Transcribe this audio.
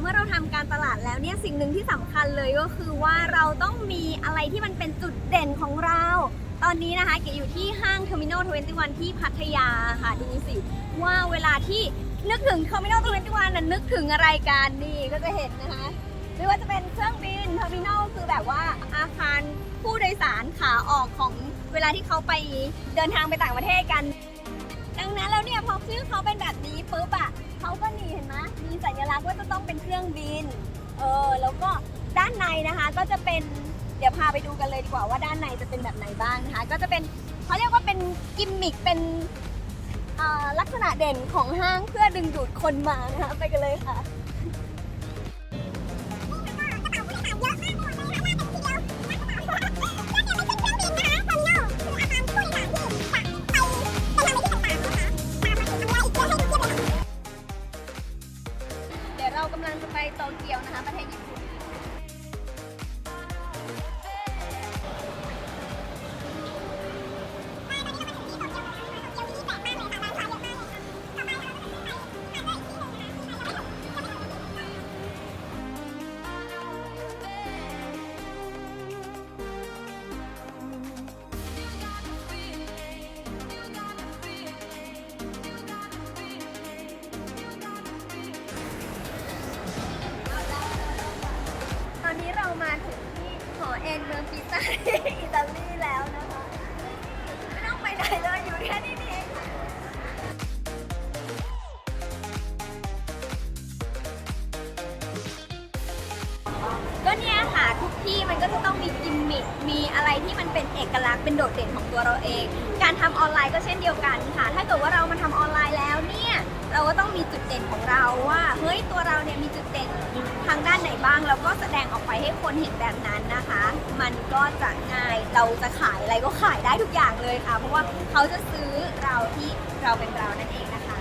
เมื่อเราทำการตลาดแล้วเนี่ยสิ่งหนึ่งที่สำคัญเลยก็คือว่าเราต้องมีอะไรที่มันเป็นจุดเด่นของเรา ตอนนี้นะคะเก๋อยู่ที่ห้างเทอร์มินอล21ที่พัทยาค่ะดูสิว่าเวลาที่นึกถึงเทอร์มินอล21นั้นนึกถึงอะไรกันนี่ก็จะเห็นนะคะไม่ว่าจะเป็นเครื่องบินเทอร์มินอลคือแบบว่าอาคารผู้โดยสารขาออกของเวลาที่เขาไปเดินทางไปต่างประเทศกัน ดังนั้นแล้วเนี่ยพอชื่อเขาเป็นแบบนี้ปุ๊บอะ เขาก็มีเห็นไหมมีสัญลักษณ์ว่าจะต้องเป็นเครื่องบิน เออ แล้วก็ด้านในนะคะก็จะเป็น เดี๋ยวพาไปดูกันเลยดีกว่าว่าด้านในจะเป็นแบบไหนบ้างนะคะ ก็จะเป็นเขาเรียกว่าเป็นกิมมิค เป็นลักษณะเด่นของห้างเพื่อดึงดูดคนมานะคะ ไปกันเลยค่ะ เรากำลังจะไปโตเกียวนะคะประเทศญี่ปุ่น เอนเมืองปิซาที่อิตาลีแล้วนะคะ ไม่ต้องไปไหนเลยอยู่แค่นี้เองค่ะก็เนี่ยค่ะทุกที่มันก็จะต้องมีกิมมิคมีอะไรที่มันเป็นเอกลักษณ์เป็นโดดเด่นของตัวเราเอง การทำออนไลน์ก็เช่นเดียวกันค่ะ ถ้าเกิดว่าเรามาทำออนไลน์แล้วเนี่ย เราก็ต้องมีจุดเด่นของเราว่า เฮ้ยตัวเราเนี่ยมีจุดเด่น ทางด้านไหนบ้างแล้วก็แสดงออกไปให้คนเห็นแบบนั้นนะคะ มันก็จะง่ายเราจะขายอะไรก็ขายได้ทุกอย่างเลยค่ะ เพราะว่าเขาจะซื้อเราที่เราเป็นเรานั่นเองนะคะ